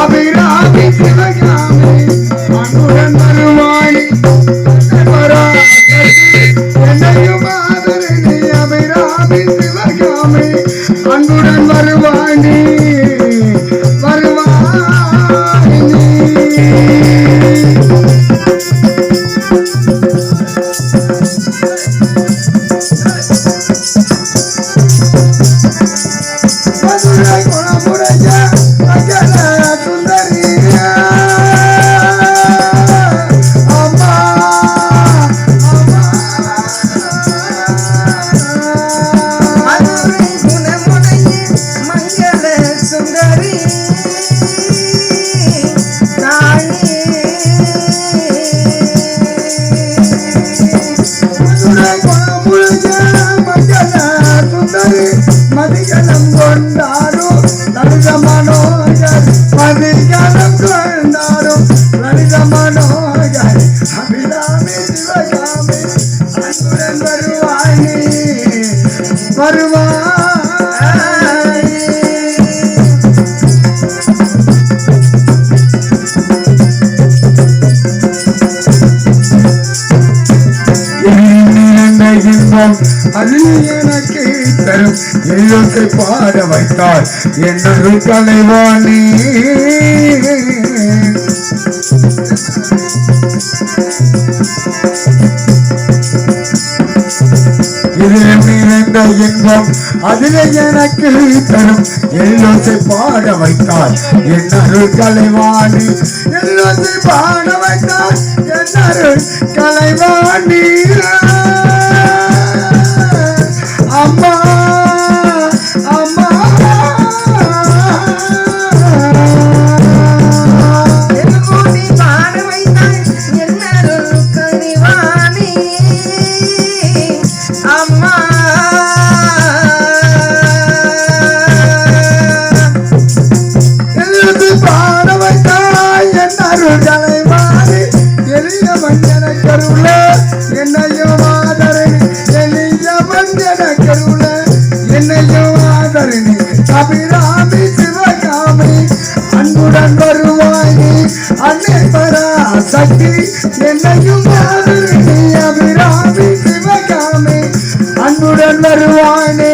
அபிராமி சிவகாமி அன்புடன் வருவாணி என்னையும் ஆதரணி அபிராமி சிவகாமி அன்புடன் வருவாணி வருவாணி மதுரை மதிகலம் கொண்டாரோ லலித மனோகர் இன்பம் அதில் எனக்கு தரும். எழுத்தை பாட வைத்தார் என்னொரு தலைவாணி இதில் நிறைந்த இன்பம் அதில் எனக்கு தரும். எல்லோசை பாட வைத்தார் என் அருள் கலைவாணி எல்லோசை பாட வைத்தார் என் அருள் மஞ்சன என்னையும் ஆதரணி எளிய மஞ்சன கருள என்னையும் ஆதரணி அபிராமி சிவகாமி அன்புடன் அன்னை என்னையும் ஆதரணி அபிராமி சிவகாமி அன்புடன் வருவாய் நீ.